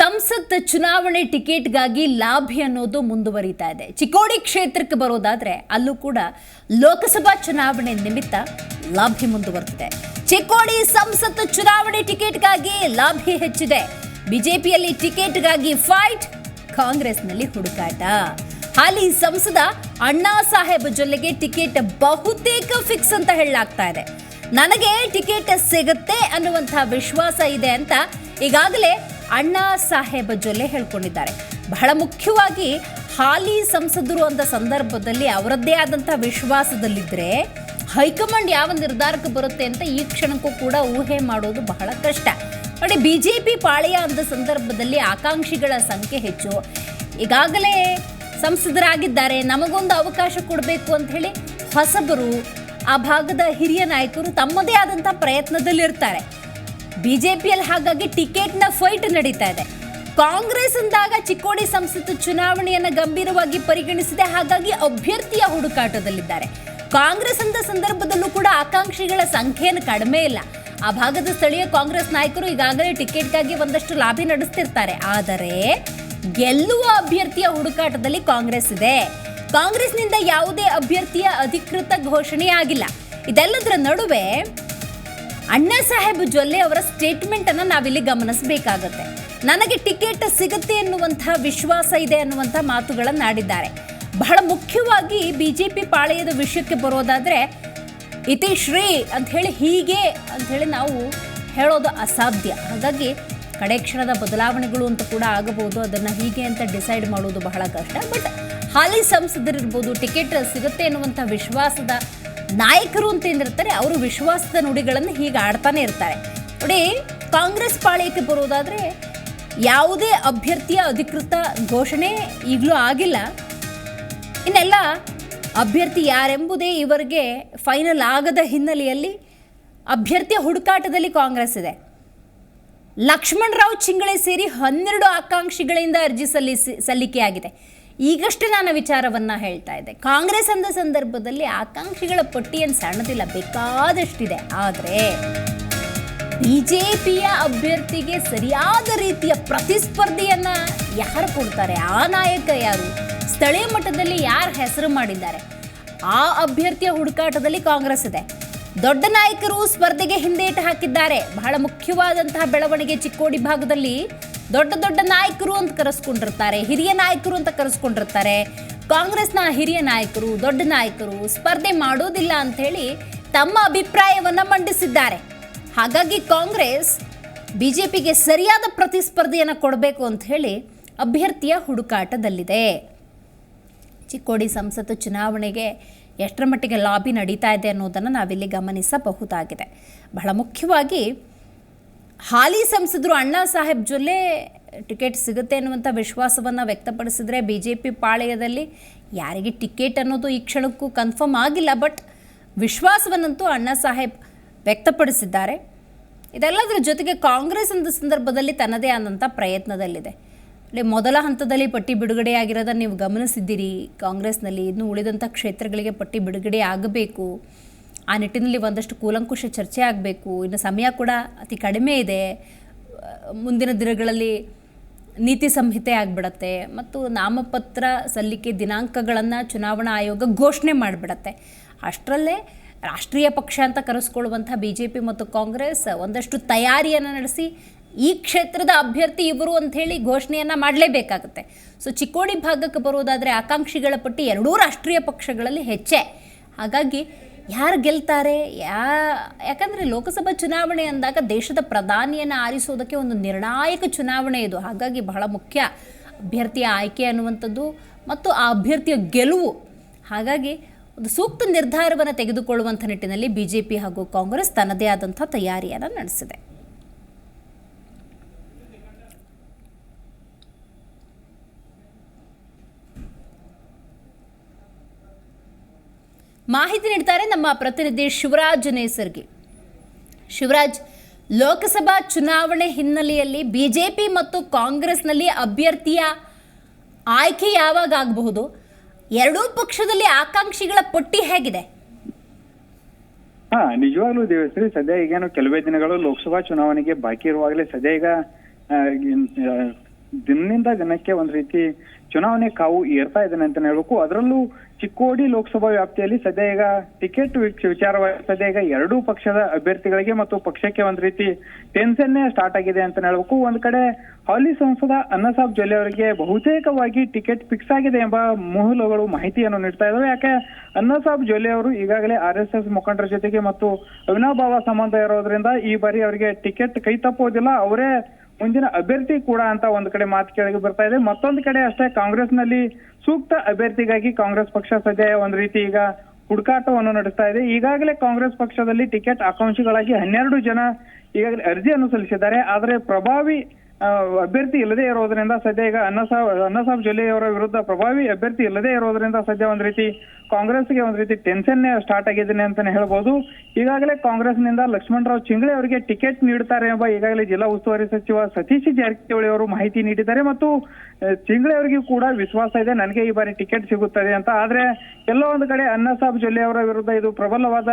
ಸಂಸತ್ ಚುನಾವಣೆ ಟಿಕೆಟ್ಗಾಗಿ ಲಾಭಿ ಅನ್ನೋದು ಮುಂದುವರಿತಾ ಇದೆ. ಚಿಕ್ಕೋಡಿ ಕ್ಷೇತ್ರಕ್ಕೆ ಬರೋದಾದ್ರೆ ಅಲ್ಲೂ ಕೂಡ ಲೋಕಸಭಾ ಚುನಾವಣೆ ನಿಮಿತ್ತ ಲಾಭಿ ಮುಂದುವರೆದಿದೆ ಚಿಕ್ಕೋಡಿ ಸಂಸತ್ ಚುನಾವಣೆ ಟಿಕೆಟ್ಗಾಗಿ ಲಾಭಿ ಹೆಚ್ಚಿದೆ. ಬಿಜೆಪಿಯಲ್ಲಿ ಟಿಕೆಟ್ಗಾಗಿ ಫೈಟ್, ಕಾಂಗ್ರೆಸ್ನಲ್ಲಿ ಹುಡುಕಾಟ. ಹಾಲಿ ಸಂಸದ ಅಣ್ಣಾ ಸಾಹೇಬ್ ಜೊಲ್ಲೆಗೆ ಟಿಕೆಟ್ ಬಹುತೇಕ ಫಿಕ್ಸ್ ಅಂತ ಹೇಳಲಾಗ್ತಾ ಇದೆ. ನನಗೆ ಟಿಕೆಟ್ ಸಿಗುತ್ತೆ ಅನ್ನುವಂತಹ ವಿಶ್ವಾಸ ಇದೆ ಅಂತ ಈಗಾಗಲೇ ಅಣ್ಣಾ ಸಾಹೇಬ ಜೊಲ್ಲೆ ಹೇಳ್ಕೊಂಡಿದ್ದಾರೆ. ಬಹಳ ಮುಖ್ಯವಾಗಿ ಹಾಲಿ ಸಂಸದರು ಅಂತ ಸಂದರ್ಭದಲ್ಲಿ ಅವರದ್ದೇ ಆದಂಥ ವಿಶ್ವಾಸದಲ್ಲಿದ್ದರೆ ಹೈಕಮಾಂಡ್ ಯಾವ ನಿರ್ಧಾರಕ್ಕೆ ಬರುತ್ತೆ ಅಂತ ಈ ಕ್ಷಣಕ್ಕೂ ಕೂಡ ಊಹೆ ಮಾಡೋದು ಬಹಳ ಕಷ್ಟ. ನೋಡಿ, ಬಿಜೆಪಿ ಪಾಳೆಯ ಅಂದ ಸಂದರ್ಭದಲ್ಲಿ ಆಕಾಂಕ್ಷಿಗಳ ಸಂಖ್ಯೆ ಹೆಚ್ಚು. ಈಗಾಗಲೇ ಸಂಸದರಾಗಿದ್ದಾರೆ. ನಮಗೊಂದು ಅವಕಾಶ ಕೊಡಬೇಕು ಅಂತ ಹೇಳಿ ಹೊಸಬರು ಆ ಭಾಗದ ಹಿರಿಯ ನಾಯಕರು ತಮ್ಮದೇ ಆದಂಥ ಪ್ರಯತ್ನದಲ್ಲಿರ್ತಾರೆ. ಬಿಜೆಪಿಯಲ್ಲಿ ಹಾಗಾಗಿ ಟಿಕೆಟ್ನ ಫೈಟ್ ನಡೀತಾ ಇದೆ. ಕಾಂಗ್ರೆಸ್ ಅಂದಾಗ ಚಿಕ್ಕೋಡಿ ಸಂಸತ್ತು ಚುನಾವಣೆಯನ್ನ ಗಂಭೀರವಾಗಿ ಪರಿಗಣಿಸಿದೆ ಹಾಗಾಗಿ ಅಭ್ಯರ್ಥಿಯ ಹುಡುಕಾಟದಲ್ಲಿದ್ದಾರೆ. ಕಾಂಗ್ರೆಸ್ ಅಂದ ಸಂದರ್ಭದಲ್ಲೂ ಕೂಡ ಆಕಾಂಕ್ಷಿಗಳ ಸಂಖ್ಯೆಯನ್ನು ಕಡಿಮೆ ಇಲ್ಲ. ಆ ಭಾಗದ ಸ್ಥಳೀಯ ಕಾಂಗ್ರೆಸ್ ನಾಯಕರು ಈಗಾಗಲೇ ಟಿಕೆಟ್ಗಾಗಿ ಒಂದಷ್ಟು ಲಾಭಿ ನಡೆಸ್ತಿರ್ತಾರೆ. ಆದರೆ ಗೆಲ್ಲುವ ಅಭ್ಯರ್ಥಿಯ ಹುಡುಕಾಟದಲ್ಲಿ ಕಾಂಗ್ರೆಸ್ ಇದೆ. ಕಾಂಗ್ರೆಸ್ನಿಂದ ಯಾವುದೇ ಅಭ್ಯರ್ಥಿಯ ಅಧಿಕೃತ ಘೋಷಣೆ ಆಗಿಲ್ಲ ಇದೆಲ್ಲದರ ನಡುವೆ ಅಣ್ಣಾ ಸಾಹೇಬ್ ಜೊಲ್ಲೆ ಅವರ ಸ್ಟೇಟ್ಮೆಂಟ್ ಅನ್ನ ನಾವಿಲ್ಲಿ ಗಮನಿಸಬೇಕಾಗತ್ತೆ. ನನಗೆ ಟಿಕೆಟ್ ಸಿಗುತ್ತೆ ಎನ್ನುವಂತಹ ವಿಶ್ವಾಸ ಇದೆ ಅನ್ನುವಂಥ ಮಾತುಗಳನ್ನು ಆಡಿದ್ದಾರೆ. ಬಹಳ ಮುಖ್ಯವಾಗಿ ಬಿಜೆಪಿ ಪಾಳೆಯದ ವಿಷಯಕ್ಕೆ ಬರೋದಾದ್ರೆ ಇತಿ ಶ್ರೀ ಅಂತ ಹೇಳಿ ಹೀಗೆ ಅಂತ ಹೇಳಿ ನಾವು ಹೇಳೋದು ಅಸಾಧ್ಯ. ಹಾಗಾಗಿ ಕಡೆ ಬದಲಾವಣೆಗಳು ಅಂತ ಕೂಡ ಆಗಬಹುದು, ಅದನ್ನ ಹೀಗೆ ಅಂತ ಡಿಸೈಡ್ ಮಾಡೋದು ಬಹಳ ಕಷ್ಟ. ಬಟ್ ಹಾಲಿ ಸಂಸದರಿರ್ಬೋದು, ಟಿಕೆಟ್ ಸಿಗುತ್ತೆ ಅನ್ನುವಂಥ ವಿಶ್ವಾಸದ ನಾಯಕರು ಅಂತ ಏನಿರ್ತಾರೆ, ಅವರು ವಿಶ್ವಾಸದ ನುಡಿಗಳನ್ನು ಹೀಗೆ ಆಡ್ತಾನೆ ಇರ್ತಾರೆ. ನೋಡಿ, ಕಾಂಗ್ರೆಸ್ ಪಾಳ್ಯಕ್ಕೆ ಬರೋದಾದರೆ ಯಾವುದೇ ಅಭ್ಯರ್ಥಿಯ ಅಧಿಕೃತ ಘೋಷಣೆ ಈಗಲೂ ಆಗಿಲ್ಲ. ಇನ್ನೆಲ್ಲ ಅಭ್ಯರ್ಥಿ ಯಾರೆಂಬುದೇ ಇವರಿಗೆ ಫೈನಲ್ ಆಗದ ಹಿನ್ನೆಲೆಯಲ್ಲಿ ಅಭ್ಯರ್ಥಿಯ ಹುಡುಕಾಟದಲ್ಲಿ ಕಾಂಗ್ರೆಸ್ ಇದೆ. ಲಕ್ಷ್ಮಣರಾವ್ ಚಿಂಗಳೆ ಸೇರಿ ಹನ್ನೆರಡು ಆಕಾಂಕ್ಷಿಗಳಿಂದ ಅರ್ಜಿ ಸಲ್ಲಿಸಿ, ಸಲ್ಲಿಕೆಯಾಗಿದೆ. ಈಗಷ್ಟೇ ನಾನು ವಿಚಾರವನ್ನ ಹೇಳ್ತಾ ಇದ್ದೆ. ಕಾಂಗ್ರೆಸ್ ಅಂದ ಸಂದರ್ಭದಲ್ಲಿ ಆಕಾಂಕ್ಷಿಗಳ ಪಟ್ಟಿಯನ್ನು ಸಣ್ಣದಿಲ್ಲ, ಬೇಕಾದಷ್ಟಿದೆ. ಆದರೆ ಬಿಜೆಪಿಯ ಅಭ್ಯರ್ಥಿಗೆ ಸರಿಯಾದ ರೀತಿಯ ಪ್ರತಿಸ್ಪರ್ಧಿಯನ್ನ ಯಾರು ಕೊಡ್ತಾರೆ? ಆ ನಾಯಕ ಯಾರು? ಸ್ಥಳೀಯ ಮಟ್ಟದಲ್ಲಿ ಯಾರು ಹೆಸರು ಮಾಡಿದ್ದಾರೆ? ಆ ಅಭ್ಯರ್ಥಿಯ ಹುಡುಕಾಟದಲ್ಲಿ ಕಾಂಗ್ರೆಸ್ ಇದೆ. ದೊಡ್ಡ ನಾಯಕರು ಸ್ಪರ್ಧೆಗೆ ಹಿಂದೇಟು ಹಾಕಿದ್ದಾರೆ. ಬಹಳ ಮುಖ್ಯವಾದಂತಹ ಬೆಳವಣಿಗೆ ಚಿಕ್ಕೋಡಿ ಭಾಗದಲ್ಲಿ ದೊಡ್ಡ ದೊಡ್ಡ ನಾಯಕರು ಅಂತ ಕರೆಸ್ಕೊಂಡಿರ್ತಾರೆ, ಹಿರಿಯ ನಾಯಕರು ಅಂತ ಕರೆಸ್ಕೊಂಡಿರ್ತಾರೆ. ಕಾಂಗ್ರೆಸ್ನ ಹಿರಿಯ ನಾಯಕರು, ದೊಡ್ಡ ನಾಯಕರು ಸ್ಪರ್ಧೆ ಮಾಡೋದಿಲ್ಲ ಅಂತ ಹೇಳಿ ತಮ್ಮ ಅಭಿಪ್ರಾಯವನ್ನು ಮಂಡಿಸಿದ್ದಾರೆ. ಹಾಗಾಗಿ ಕಾಂಗ್ರೆಸ್ ಬಿ ಜೆ ಪಿಗೆ ಸರಿಯಾದ ಪ್ರತಿಸ್ಪರ್ಧೆಯನ್ನು ಕೊಡಬೇಕು ಅಂತ ಹೇಳಿ ಅಭ್ಯರ್ಥಿಯ ಹುಡುಕಾಟದಲ್ಲಿದೆ. ಚಿಕ್ಕೋಡಿ ಸಂಸತ್ತು ಚುನಾವಣೆಗೆ ಎಷ್ಟರ ಮಟ್ಟಿಗೆ ಲಾಬಿ ನಡೀತಾ ಇದೆ ಅನ್ನೋದನ್ನು ನಾವಿಲ್ಲಿ ಗಮನಿಸಬಹುದಾಗಿದೆ. ಬಹಳ ಮುಖ್ಯವಾಗಿ ಹಾಲಿ ಸಂಸದರು ಅಣ್ಣಾ ಸಾಹೇಬ್ ಜೊಲ್ಲೆ ಟಿಕೆಟ್ ಸಿಗುತ್ತೆ ಅನ್ನುವಂಥ ವಿಶ್ವಾಸವನ್ನು ವ್ಯಕ್ತಪಡಿಸಿದ್ರೆ ಬಿ ಜೆ ಪಿ ಪಾಳೆಯದಲ್ಲಿ ಯಾರಿಗೆ ಟಿಕೆಟ್ ಅನ್ನೋದು ಈ ಕ್ಷಣಕ್ಕೂ ಕನ್ಫರ್ಮ್ ಆಗಿಲ್ಲ, ಬಟ್ ವಿಶ್ವಾಸವನ್ನಂತೂ ಅಣ್ಣಾ ಸಾಹೇಬ್ ವ್ಯಕ್ತಪಡಿಸಿದ್ದಾರೆ. ಇದೆಲ್ಲದರ ಜೊತೆಗೆ ಕಾಂಗ್ರೆಸ್ ಅಂತ ಸಂದರ್ಭದಲ್ಲಿ ತನ್ನದೇ ಆದಂಥ ಪ್ರಯತ್ನದಲ್ಲಿದೆ. ಅಲ್ಲಿ ಮೊದಲ ಹಂತದಲ್ಲಿ ಪಟ್ಟಿ ಬಿಡುಗಡೆಯಾಗಿರೋದನ್ನು ನೀವು ಗಮನಿಸಿದ್ದೀರಿ. ಕಾಂಗ್ರೆಸ್ನಲ್ಲಿ ಇನ್ನು ಉಳಿದಂಥ ಕ್ಷೇತ್ರಗಳಿಗೆ ಪಟ್ಟಿ ಬಿಡುಗಡೆ ಆಗಬೇಕು. ಆ ನಿಟ್ಟಿನಲ್ಲಿ ಒಂದಷ್ಟು ಕೂಲಂಕುಷ ಚರ್ಚೆ ಆಗಬೇಕು. ಇನ್ನು ಸಮಯ ಕೂಡ ಅತಿ ಕಡಿಮೆ ಇದೆ. ಮುಂದಿನ ದಿನಗಳಲ್ಲಿ ನೀತಿ ಸಂಹಿತೆ ಆಗಿಬಿಡತ್ತೆ. ಮತ್ತು ನಾಮಪತ್ರ ಸಲ್ಲಿಕೆ ದಿನಾಂಕಗಳನ್ನು ಚುನಾವಣಾ ಆಯೋಗ ಘೋಷಣೆ ಮಾಡಿಬಿಡತ್ತೆ. ಅಷ್ಟರಲ್ಲೇ ರಾಷ್ಟ್ರೀಯ ಪಕ್ಷ ಅಂತ ಕರೆಸ್ಕೊಳ್ಳುವಂಥ ಬಿ ಜೆ ಪಿ ಮತ್ತು ಕಾಂಗ್ರೆಸ್ ಒಂದಷ್ಟು ತಯಾರಿಯನ್ನು ನಡೆಸಿ ಈ ಕ್ಷೇತ್ರದ ಅಭ್ಯರ್ಥಿ ಇವರು ಅಂಥೇಳಿ ಘೋಷಣೆಯನ್ನು ಮಾಡಲೇಬೇಕಾಗುತ್ತೆ. ಸೊ, ಚಿಕ್ಕೋಡಿ ಭಾಗಕ್ಕೆ ಬರೋದಾದರೆ ಆಕಾಂಕ್ಷಿಗಳ ಪಟ್ಟಿ ಎರಡೂ ರಾಷ್ಟ್ರೀಯ ಪಕ್ಷಗಳಲ್ಲಿ ಹೆಚ್ಚೆ. ಹಾಗಾಗಿ ಯಾರು ಗೆಲ್ತಾರೆ? ಯಾ, ಯಾಕಂದರೆ ಲೋಕಸಭಾ ಚುನಾವಣೆ ಅಂದಾಗ ದೇಶದ ಪ್ರಧಾನಿಯನ್ನು ಆರಿಸೋದಕ್ಕೆ ಒಂದು ನಿರ್ಣಾಯಕ ಚುನಾವಣೆ ಇದು. ಹಾಗಾಗಿ ಬಹಳ ಮುಖ್ಯ ಅಭ್ಯರ್ಥಿಯ ಆಯ್ಕೆ ಅನ್ನುವಂಥದ್ದು ಮತ್ತು ಆ ಅಭ್ಯರ್ಥಿಯ ಗೆಲುವು. ಹಾಗಾಗಿ ಒಂದು ಸೂಕ್ತ ನಿರ್ಧಾರವನ್ನು ತೆಗೆದುಕೊಳ್ಳುವಂಥ ನಿಟ್ಟಿನಲ್ಲಿ ಬಿ ಜೆ ಪಿ ಹಾಗೂ ಕಾಂಗ್ರೆಸ್ ತನ್ನದೇ ಆದಂಥ ತಯಾರಿಯನ್ನು ನಡೆಸಿದೆ. ಮಾಹಿತಿ ನೀಡ್ತಾರೆ ನಮ್ಮ ಪ್ರತಿನಿಧಿ ಶಿವರಾಜ್ ನೇಸರ್ಗಿ. ಶಿವರಾಜ್, ಲೋಕಸಭಾ ಚುನಾವಣೆ ಹಿನ್ನೆಲೆಯಲ್ಲಿ ಬಿಜೆಪಿ ಮತ್ತು ಕಾಂಗ್ರೆಸ್ನಲ್ಲಿ ಅಭ್ಯರ್ಥಿಯ ಆಯ್ಕೆ ಯಾವಾಗ ಆಗಬಹುದು? ಎರಡೂ ಪಕ್ಷದಲ್ಲಿ ಆಕಾಂಕ್ಷಿಗಳ ಪಟ್ಟಿ ಹೇಗಿದೆ? ಹಾ, ನಿಜವಾಗ್ಲೂ ದೇವಶ್ರೀ, ಸದ್ಯ ಈಗೇನು ಕೆಲವೇ ದಿನಗಳು ಲೋಕಸಭಾ ಚುನಾವಣೆಗೆ ಬಾಕಿ ಇರುವಾಗಲೇ ಸದ್ಯ ಈಗ ದಿನದಿಂದ ದಿನಕ್ಕೆ ಒಂದ್ ರೀತಿ ಚುನಾವಣೆ ಕಾವು ಏರ್ತಾ ಇದ್ದಾನೆ ಅಂತ ಹೇಳ್ಬೇಕು. ಅದರಲ್ಲೂ ಚಿಕ್ಕೋಡಿ ಲೋಕಸಭಾ ವ್ಯಾಪ್ತಿಯಲ್ಲಿ ಸದ್ಯ ಈಗ ಟಿಕೆಟ್ ವಿಚಾರವಾಗಿ ಸದ್ಯ ಈಗ ಎರಡೂ ಪಕ್ಷದ ಅಭ್ಯರ್ಥಿಗಳಿಗೆ ಮತ್ತು ಪಕ್ಷಕ್ಕೆ ಒಂದ್ ರೀತಿ ಟೆನ್ಷನ್ನೇ ಸ್ಟಾರ್ಟ್ ಆಗಿದೆ ಅಂತ ಹೇಳ್ಬೇಕು. ಒಂದ್ ಕಡೆ ಹಾಲಿ ಸಂಸದ ಅನ್ನಸಾಬ್ ಜೊಲ್ಲೆ ಅವರಿಗೆ ಬಹುತೇಕವಾಗಿ ಟಿಕೆಟ್ ಫಿಕ್ಸ್ ಆಗಿದೆ ಎಂಬ ಮೂಲಗಳು ಮಾಹಿತಿಯನ್ನು ನೀಡ್ತಾ ಇದ್ದಾವೆ ಯಾಕೆ ಅನ್ನಸಾಬ್ ಜೊಲ್ಲೆ ಅವರು ಈಗಾಗಲೇ ಆರ್ ಎಸ್ ಎಸ್ ಮುಖಂಡರ ಜೊತೆಗೆ ಮತ್ತು ಅವಿನಾಭಾವ ಸಂಬಂಧ ಇರೋದ್ರಿಂದ ಈ ಬಾರಿ ಅವರಿಗೆ ಟಿಕೆಟ್ ಕೈ ತಪ್ಪುವುದಿಲ್ಲ ಅವರೇ ಮುಂದಿನ ಅಭ್ಯರ್ಥಿ ಕೂಡ ಅಂತ ಒಂದ್ ಕಡೆ ಮಾತು ಕೇಳಿ ಬರ್ತಾ ಇದೆ. ಮತ್ತೊಂದು ಕಡೆ ಅಷ್ಟೇ ಕಾಂಗ್ರೆಸ್ನಲ್ಲಿ ಸೂಕ್ತ ಅಭ್ಯರ್ಥಿಗಾಗಿ ಕಾಂಗ್ರೆಸ್ ಪಕ್ಷ ಸದ್ಯ ಒಂದ್ ರೀತಿ ಈಗ ಹುಡುಕಾಟವನ್ನು ನಡೆಸ್ತಾ ಇದೆ. ಈಗಾಗಲೇ ಕಾಂಗ್ರೆಸ್ ಪಕ್ಷದಲ್ಲಿ ಟಿಕೆಟ್ ಆಕಾಂಕ್ಷಿಗಳಾಗಿ ಹನ್ನೆರಡು ಜನ ಈಗಾಗಲೇ ಅರ್ಜಿಯನ್ನು ಸಲ್ಲಿಸಿದ್ದಾರೆ. ಆದರೆ ಪ್ರಭಾವಿ ಅಭ್ಯರ್ಥಿ ಇಲ್ಲದೆ ಇರೋದ್ರಿಂದ ಸದ್ಯ ಈಗ ಅನ್ನಸಾಬ್ ಅನ್ನಸಾಬ್ ಜೊಲ್ಲೆ ಅವರ ವಿರುದ್ಧ ಪ್ರಭಾವಿ ಅಭ್ಯರ್ಥಿ ಇಲ್ಲದೆ ಇರೋದ್ರಿಂದ ಸದ್ಯ ಒಂದ್ ರೀತಿ ಕಾಂಗ್ರೆಸ್ಗೆ ಒಂದ್ ರೀತಿ ಟೆನ್ಷನ್ ಸ್ಟಾರ್ಟ್ ಆಗಿದ್ದೇನೆ ಅಂತಾನೆ ಹೇಳ್ಬೋದು. ಈಗಾಗಲೇ ಕಾಂಗ್ರೆಸ್ನಿಂದ ಲಕ್ಷ್ಮಣರಾವ್ ಚಿಂಗ್ಳೆ ಅವರಿಗೆ ಟಿಕೆಟ್ ನೀಡುತ್ತಾರೆ ಎಂಬ ಈಗಾಗಲೇ ಜಿಲ್ಲಾ ಉಸ್ತುವಾರಿ ಸಚಿವ ಸತೀಶ್ ಜಾರಕಿಹೊಳಿ ಅವರು ಮಾಹಿತಿ ನೀಡಿದ್ದಾರೆ. ಮತ್ತು ಚಿಂಗ್ಳೆ ಅವರಿಗೂ ಕೂಡ ವಿಶ್ವಾಸ ಇದೆ, ನನಗೆ ಈ ಬಾರಿ ಟಿಕೆಟ್ ಸಿಗುತ್ತದೆ ಅಂತ. ಆದ್ರೆ ಎಲ್ಲೋ ಒಂದು ಕಡೆ ಅನ್ನಸಾಬ್ ಜೊಲ್ಲೆ ಅವರ ವಿರುದ್ಧ ಇದು ಪ್ರಬಲವಾದ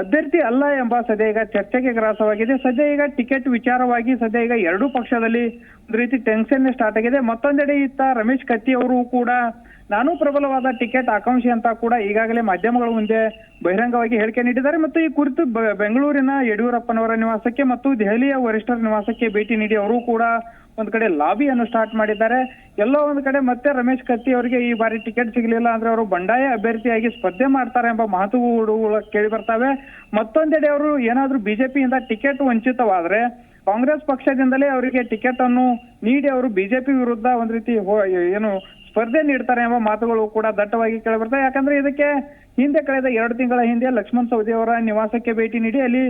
ಅಭ್ಯರ್ಥಿ ಅಲ್ಲ ಎಂಬ ಸದ್ಯ ಈಗ ಚರ್ಚೆಗೆ ಗ್ರಾಸವಾಗಿದೆ. ಸದ್ಯ ಈಗ ಟಿಕೆಟ್ ವಿಚಾರವಾಗಿ ಸದ್ಯ ಈಗ ಎರಡೂ ಪಕ್ಷದಲ್ಲಿ ಒಂದು ರೀತಿ ಟೆನ್ಷನ್ ಸ್ಟಾರ್ಟ್ ಆಗಿದೆ. ಮತ್ತೊಂದೆಡೆ ಇತ್ತ ರಮೇಶ್ ಕತ್ತಿ ಅವರು ಕೂಡ ನಾನು ಪ್ರಬಲವಾದ ಟಿಕೆಟ್ ಆಕಾಂಕ್ಷಿ ಅಂತ ಕೂಡ ಈಗಾಗಲೇ ಮಾಧ್ಯಮಗಳ ಮುಂದೆ ಬಹಿರಂಗವಾಗಿ ಹೇಳಿಕೆ ನೀಡಿದ್ದಾರೆ. ಮತ್ತು ಈ ಕುರಿತು ಬೆಂಗಳೂರಿನ ಯಡಿಯೂರಪ್ಪನವರ ನಿವಾಸಕ್ಕೆ ಮತ್ತು ದೆಹಲಿಯ ವರಿಷ್ಠರ ನಿವಾಸಕ್ಕೆ ಭೇಟಿ ನೀಡಿ ಅವರು ಕೂಡ ಒಂದ್ ಕಡೆ ಲಾಬಿಯನ್ನು ಸ್ಟಾರ್ಟ್ ಮಾಡಿದ್ದಾರೆ. ಎಲ್ಲೋ ಒಂದ್ ಕಡೆ ಮತ್ತೆ ರಮೇಶ್ ಕತ್ತಿ ಅವರಿಗೆ ಈ ಬಾರಿ ಟಿಕೆಟ್ ಸಿಗಲಿಲ್ಲ ಅಂದ್ರೆ ಅವರು ಬಂಡಾಯ ಅಭ್ಯರ್ಥಿಯಾಗಿ ಸ್ಪರ್ಧೆ ಮಾಡ್ತಾರೆ ಎಂಬ ಮಾತುಗಳು ಕೇಳಿ ಬರ್ತವೆ. ಮತ್ತೊಂದೆಡೆ ಅವರು ಏನಾದ್ರೂ ಬಿಜೆಪಿಯಿಂದ ಟಿಕೆಟ್ ವಂಚಿತವಾದ್ರೆ ಕಾಂಗ್ರೆಸ್ ಪಕ್ಷದಿಂದಲೇ ಅವರಿಗೆ ಟಿಕೆಟ್ ಅನ್ನು ನೀಡಿ ಅವರು ಬಿಜೆಪಿ ವಿರುದ್ಧ ಒಂದ್ ರೀತಿ ಏನು ಸ್ಪರ್ಧೆ ನೀಡ್ತಾರೆ ಎಂಬ ಮಾತುಗಳು ಕೂಡ ದಟ್ಟವಾಗಿ ಕೇಳಿ ಬರ್ತವೆ ಯಾಕಂದ್ರೆ ಇದಕ್ಕೆ ಹಿಂದೆ ಕಳೆದ ಎರಡು ತಿಂಗಳ ಹಿಂದೆ ಲಕ್ಷ್ಮಣ್ ಸವದಿ ಅವರ ನಿವಾಸಕ್ಕೆ ಭೇಟಿ ನೀಡಿ ಅಲ್ಲಿ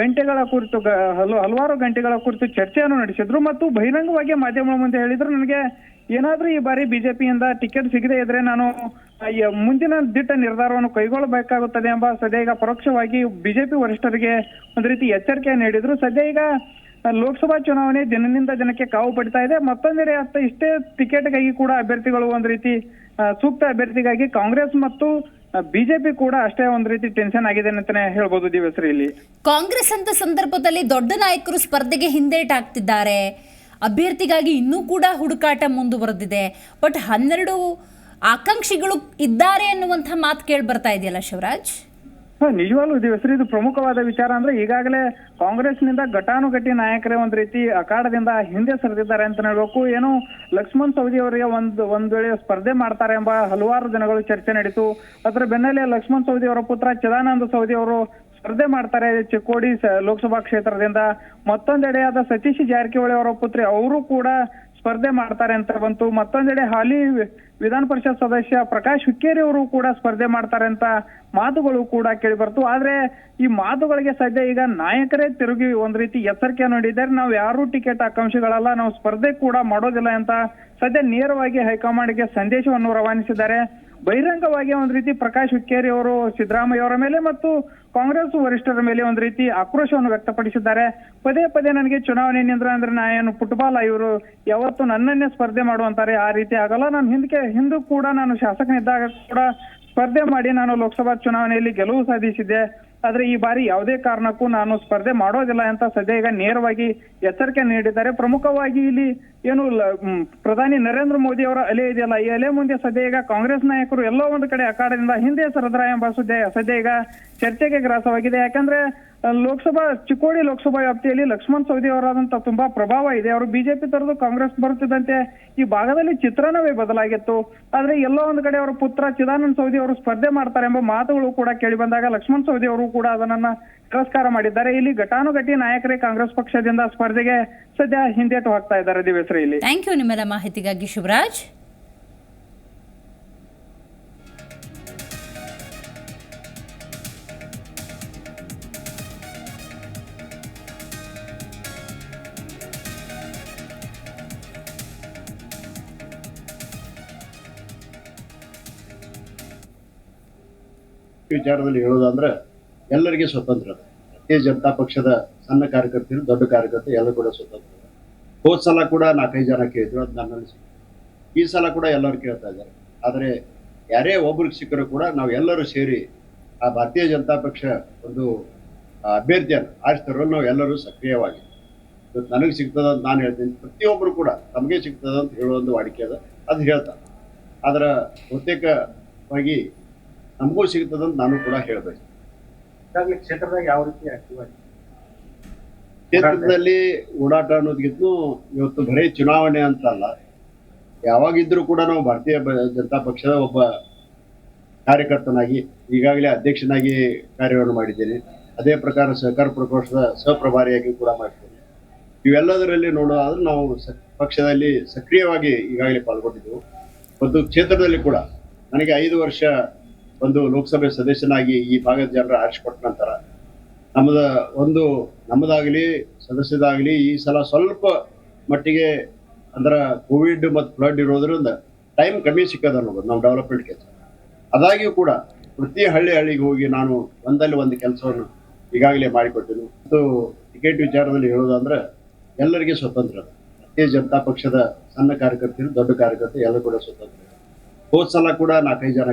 ಗಂಟೆಗಳ ಕುರಿತು ಹಲವಾರು ಗಂಟೆಗಳ ಕುರಿತು ಚರ್ಚೆಯನ್ನು ನಡೆಸಿದ್ರು ಮತ್ತು ಬಹಿರಂಗವಾಗಿ ಮಾಧ್ಯಮಗಳ ಮುಂದೆ ಹೇಳಿದ್ರು, ನನಗೆ ಏನಾದ್ರೂ ಈ ಬಾರಿ ಬಿಜೆಪಿಯಿಂದ ಟಿಕೆಟ್ ಸಿಗದೆ ಇದ್ರೆ ನಾನು ಮುಂದಿನ ದಿಟ್ಟ ನಿರ್ಧಾರವನ್ನು ಕೈಗೊಳ್ಳಬೇಕಾಗುತ್ತದೆ ಎಂಬ ಸದ್ಯ ಈಗ ಪರೋಕ್ಷವಾಗಿ ಬಿಜೆಪಿ ವರಿಷ್ಠರಿಗೆ ಒಂದು ರೀತಿ ಎಚ್ಚರಿಕೆ ನೀಡಿದ್ರು. ಸದ್ಯ ಈಗ ಲೋಕಸಭಾ ಚುನಾವಣೆ ದಿನದಿಂದ ದಿನಕ್ಕೆ ಕಾವು ಪಡಿತಾ ಇದೆ. ಮತ್ತೊಂದೆಡೆ ಅತ್ತ ಇಷ್ಟೇ ಟಿಕೆಟ್ಗಾಗಿ ಕೂಡ ಅಭ್ಯರ್ಥಿಗಳು ಒಂದ್ ರೀತಿ ಸೂಕ್ತ ಅಭ್ಯರ್ಥಿಗಾಗಿ ಕಾಂಗ್ರೆಸ್ ಮತ್ತು ಬಿಜೆಪಿ ಕೂಡ ಅಷ್ಟೇ ಒಂದ್ ರೀತಿ ಟೆನ್ಷನ್ ಆಗಿದೆ ಅಂತಾನೆ ಹೇಳ್ಬೋದು ದಿವಸರಿ ಇಲ್ಲಿ. ಕಾಂಗ್ರೆಸ್ ಅಂತ ಸಂದರ್ಭದಲ್ಲಿ ದೊಡ್ಡ ನಾಯಕರು ಸ್ಪರ್ಧೆಗೆ ಹಿಂದೇಟಾಗ್ತಿದ್ದಾರೆ. ಅಭ್ಯರ್ಥಿಗಾಗಿ ಇನ್ನೂ ಕೂಡ ಹುಡುಕಾಟ ಮುಂದುವರೆದಿದೆ. ಬಟ್ ಹನ್ನೆರಡು ಆಕಾಂಕ್ಷಿಗಳು ಇದ್ದಾರೆ ಅನ್ನುವಂಥ ಮಾತು ಕೇಳಿ ಬರ್ತಾ ಇದೆಯಲ್ಲ ಶಿವರಾಜ್? ನಿಜವಾಗ್ಲೂ ದಿವಸರಿ ಇದು ಪ್ರಮುಖವಾದ ವಿಚಾರ ಅಂದ್ರೆ ಈಗಾಗಲೇ ಕಾಂಗ್ರೆಸ್ನಿಂದ ಘಟಾನುಘಟಿ ನಾಯಕರೇ ಒಂದ್ ರೀತಿ ಅಖಾಡದಿಂದ ಹಿಂದೆ ಸರಿದಿದ್ದಾರೆ ಅಂತ ಹೇಳ್ಬೇಕು. ಏನು ಲಕ್ಷ್ಮಣ್ ಸವದಿ ಅವರಿಗೆ ಒಂದು, ಒಂದ್ ವೇಳೆ ಸ್ಪರ್ಧೆ ಮಾಡ್ತಾರೆ ಎಂಬ ಹಲವಾರು ದಿನಗಳು ಚರ್ಚೆ ನಡೀತು. ಅದರ ಬೆನ್ನಲ್ಲೇ ಲಕ್ಷ್ಮಣ್ ಸವದಿ ಅವರ ಪುತ್ರ ಚಿದಾನಂದ ಸವದಿ ಅವರು ಸ್ಪರ್ಧೆ ಮಾಡ್ತಾರೆ ಚಿಕ್ಕೋಡಿ ಲೋಕಸಭಾ ಕ್ಷೇತ್ರದಿಂದ. ಮತ್ತೊಂದೆಡೆ ಆದ ಸತೀಶ್ ಜಾರಕಿಹೊಳಿ ಅವರ ಪುತ್ರಿ, ಅವರು ಕೂಡ ಸ್ಪರ್ಧೆ ಮಾಡ್ತಾರೆ ಅಂತ ಬಂತು. ಮತ್ತೊಂದೆಡೆ ಹಾಲಿ ವಿಧಾನ ಪರಿಷತ್ ಸದಸ್ಯ ಪ್ರಕಾಶ್ ಹುಕ್ಕೇರಿ ಅವರು ಕೂಡ ಸ್ಪರ್ಧೆ ಮಾಡ್ತಾರೆ ಅಂತ ಮಾತುಗಳು ಕೂಡ ಕೇಳಿ ಬರ್ತು ಆದ್ರೆ ಈ ಮಾತುಗಳಿಗೆ ಸದ್ಯ ಈಗ ನಾಯಕರೇ ತಿರುಗಿ ಒಂದ್ ರೀತಿ ಎಚ್ಚರಿಕೆ ನೋಡಿದ್ದಾರೆ. ನಾವು ಯಾರು ಟಿಕೆಟ್ ಆಕಾಂಕ್ಷಿಗಳಲ್ಲ, ನಾವು ಸ್ಪರ್ಧೆ ಕೂಡ ಮಾಡೋದಿಲ್ಲ ಅಂತ ಸದ್ಯ ನೇರವಾಗಿ ಹೈಕಮಾಂಡ್ಗೆ ಸಂದೇಶವನ್ನು ರವಾನಿಸಿದ್ದಾರೆ. ಬಹಿರಂಗವಾಗಿ ಒಂದ್ ರೀತಿ ಪ್ರಕಾಶ್ ಹುಕ್ಕೇರಿ ಅವರು, ಸಿದ್ದರಾಮಯ್ಯ ಅವರ ಮೇಲೆ ಮತ್ತು ಕಾಂಗ್ರೆಸ್ ವರಿಷ್ಠರ ಮೇಲೆ ಒಂದ್ ರೀತಿ ಆಕ್ರೋಶವನ್ನು ವ್ಯಕ್ತಪಡಿಸಿದ್ದಾರೆ. ಪದೇ ಪದೇ ನನಗೆ ಚುನಾವಣೆ ನಿಂದ್ರ ಅಂದ್ರೆ ನಾ ಏನು ಫುಟ್ಬಾಲ್ ಇವರು ಯಾವತ್ತು ನನ್ನನ್ನೇ ಸ್ಪರ್ಧೆ ಮಾಡುವಂತಾರೆ, ಆ ರೀತಿ ಆಗಲ್ಲ. ನಾನು ಹಿಂದಕ್ಕೆ ಹಿಂದೂ ಕೂಡ ನಾನು ಶಾಸಕನಿದ್ದಾಗ ಕೂಡ ಸ್ಪರ್ಧೆ ಮಾಡಿ ನಾನು ಲೋಕಸಭಾ ಚುನಾವಣೆಯಲ್ಲಿ ಗೆಲುವು ಸಾಧಿಸಿದ್ದೆ. ಆದ್ರೆ ಈ ಬಾರಿ ಯಾವುದೇ ಕಾರಣಕ್ಕೂ ನಾನು ಸ್ಪರ್ಧೆ ಮಾಡೋದಿಲ್ಲ ಅಂತ ಸದ್ಯ ಈಗ ನೇರವಾಗಿ ಎಚ್ಚರಿಕೆ ನೀಡಿದ್ದಾರೆ. ಪ್ರಮುಖವಾಗಿ ಇಲ್ಲಿ ಏನು ಪ್ರಧಾನಿ ನರೇಂದ್ರ ಮೋದಿ ಅವರ ಅಲೆ ಇದೆಯಲ್ಲ, ಈ ಅಲೆ ಮುಂದೆ ಸದ್ಯ ಈಗ ಕಾಂಗ್ರೆಸ್ ನಾಯಕರು ಎಲ್ಲೋ ಒಂದು ಕಡೆ ಅಖಾಡದಿಂದ ಹಿಂದೆ ಸರದ್ರ ಎಂಬ ಸುದ್ದಿ ಸದ್ಯ ಈಗ ಚರ್ಚೆಗೆ ಗ್ರಾಸವಾಗಿದೆ. ಯಾಕಂದ್ರೆ ಲೋಕಸಭಾ, ಚಿಕ್ಕೋಡಿ ಲೋಕಸಭಾ ವ್ಯಾಪ್ತಿಯಲ್ಲಿ ಲಕ್ಷ್ಮಣ್ ಸವದಿ ಅವರಾದಂತ ತುಂಬಾ ಪ್ರಭಾವ ಇದೆ. ಅವರು ಬಿಜೆಪಿ ತರದು ಕಾಂಗ್ರೆಸ್ ಬರುತ್ತಿದ್ದಂತೆ ಈ ಭಾಗದಲ್ಲಿ ಚಿತ್ರಣವೇ ಬದಲಾಗಿತ್ತು. ಆದ್ರೆ ಎಲ್ಲೋ ಒಂದು ಕಡೆ ಅವರ ಪುತ್ರ ಚಿದಾನಂದ್ ಸೌದಿ ಅವರು ಸ್ಪರ್ಧೆ ಮಾಡ್ತಾರೆ ಎಂಬ ಮಾತುಗಳು ಕೂಡ ಕೇಳಿ ಬಂದಾಗ ಲಕ್ಷ್ಮಣ್ ಸವದಿ ಅವರು ಕೂಡ ಅದನ್ನ ತಿರಸ್ಕಾರ ಮಾಡಿದ್ದಾರೆ. ಇಲ್ಲಿ ಘಟಾನುಘಟಿ ನಾಯಕರೇ ಕಾಂಗ್ರೆಸ್ ಪಕ್ಷದಿಂದ ಸ್ಪರ್ಧೆಗೆ ಸದ್ಯ ಹಿಂದೇಟು ಹಾಕ್ತಾ ಇದ್ದಾರೆ ದಿವೇಶ್ರೀ ಇಲ್ಲಿ ಥ್ಯಾಂಕ್ ಯು ನಿಮ್ಮೆಲ್ಲ ಮಾಹಿತಿಗಾಗಿ ಶಿವರಾಜ್ ವಿಚಾರದಲ್ಲಿ ಹೇಳೋದಂದ್ರೆ ಎಲ್ಲರಿಗೆ ಸ್ವತಂತ್ರ. ಭಾರತೀಯ ಜನತಾ ಪಕ್ಷದ ಸಣ್ಣ ಕಾರ್ಯಕರ್ತರು, ದೊಡ್ಡ ಕಾರ್ಯಕರ್ತರು ಎಲ್ಲ ಕೂಡ ಸ್ವತಂತ್ರ. ಹೋದ ಸಲ ಕೂಡ ನಾಲ್ಕೈದು ಜನ ಕೇಳಿದ್ರು, ಅದು ನನ್ನಲ್ಲಿ. ಈ ಸಲ ಕೂಡ ಎಲ್ಲರೂ ಕೇಳ್ತಾ ಇದ್ದಾರೆ. ಆದರೆ ಯಾರೇ ಒಬ್ರಿಗೆ ಸಿಕ್ಕರೂ ಕೂಡ ನಾವು ಎಲ್ಲರೂ ಸೇರಿ ಆ ಭಾರತೀಯ ಜನತಾ ಪಕ್ಷ ಒಂದು ಅಭ್ಯರ್ಥಿಯನ್ನು ಆರಿಸ್ತಾರೋ ನಾವು ಎಲ್ಲರೂ ಸಕ್ರಿಯವಾಗಿ. ಇವತ್ತು ನನಗೆ ಸಿಗ್ತದ ಅಂತ ನಾನು ಹೇಳ್ತೀನಿ. ಪ್ರತಿಯೊಬ್ಬರು ಕೂಡ ತಮಗೆ ಸಿಗ್ತದ ಅಂತ ಹೇಳೋ ಒಂದು ವಾಡಿಕೆ ಅದ. ಅದು ಹೇಳ್ತಾರೆ ಆದ್ರೆ ಬಹುತೇಕವಾಗಿ ನಮಗೂ ಸಿಗ್ತದಂತ ನಾನು ಕೂಡ ಹೇಳ್ಬೇಕು. ಈಗಾಗಲೇ ಕ್ಷೇತ್ರದಾಗ ಯಾವ ರೀತಿ ಆಕ್ಟಿವ್ ಆಗಿದೆ? ಕ್ಷೇತ್ರದಲ್ಲಿ ಓಡಾಟ ಅನ್ನೋದಕ್ಕಿಂತ ಇವತ್ತು ಬರೀ ಚುನಾವಣೆ ಅಂತ ಅಲ್ಲ, ಯಾವಾಗಿದ್ರೂ ಕೂಡ ನಾವು ಭಾರತೀಯ ಜನತಾ ಪಕ್ಷದ ಒಬ್ಬ ಕಾರ್ಯಕರ್ತನಾಗಿ, ಈಗಾಗಲೇ ಅಧ್ಯಕ್ಷನಾಗಿ ಕಾರ್ಯವನ್ನು ಮಾಡಿದ್ದೇನೆ. ಅದೇ ಪ್ರಕಾರ ಸಹಕಾರ ಪ್ರಕೋಷ್ಠದ ಸಹಪ್ರಭಾರಿಯಾಗಿ ಕೂಡ ಮಾಡಿದ್ದೇನೆ. ಇವೆಲ್ಲದರಲ್ಲಿ ನೋಡೋದಾದ್ರೆ ನಾವು ಪಕ್ಷದಲ್ಲಿ ಸಕ್ರಿಯವಾಗಿ ಈಗಾಗಲೇ ಪಾಲ್ಗೊಂಡಿದ್ದೆವು. ಮತ್ತು ಕ್ಷೇತ್ರದಲ್ಲಿ ಕೂಡ, ನನಗೆ ಐದು ವರ್ಷ ಒಂದು ಲೋಕಸಭೆ ಸದಸ್ಯನಾಗಿ ಈ ಭಾಗದ ಜನರ ಆರಿಸಿಕೊಟ್ಟ ನಂತರ ನಮ್ಮದ ಒಂದು, ನಮ್ಮದಾಗಲಿ, ಸದಸ್ಯದಾಗಲಿ ಈ ಸಲ ಸ್ವಲ್ಪ ಮಟ್ಟಿಗೆ ಅಂದ್ರ ಕೋವಿಡ್ ಮತ್ತು ಫ್ಲಡ್ ಇರೋದ್ರಿಂದ ಟೈಮ್ ಕಮ್ಮಿ ಸಿಕ್ಕದ ಅನ್ನೋದು ನಾವು ಡೆವಲಪ್ಮೆಂಟ್ ಕೆಲಸ ಅದಾಗಿಯೂ ಕೂಡ ಪ್ರತಿ ಹಳ್ಳಿ ಹಳ್ಳಿಗೆ ಹೋಗಿ ನಾನು ಒಂದಲ್ಲಿ ಒಂದು ಕೆಲಸವನ್ನು ಈಗಾಗಲೇ ಮಾಡಿಕೊಟ್ಟಿದ್ದು. ಮತ್ತು ಟಿಕೆಟ್ ವಿಚಾರದಲ್ಲಿ ಹೇಳೋದಂದ್ರೆ ಎಲ್ಲರಿಗೆ ಸ್ವತಂತ್ರ. ಭಾರತೀಯ ಜನತಾ ಪಕ್ಷದ ಸಣ್ಣ ಕಾರ್ಯಕರ್ತರು ದೊಡ್ಡ ಕಾರ್ಯಕರ್ತರು ಎಲ್ಲರೂ ಕೂಡ ಸ್ವತಂತ್ರ. ಹೋದ ಸಲ ಕೂಡ ನಾಲ್ಕೈದು ಜನ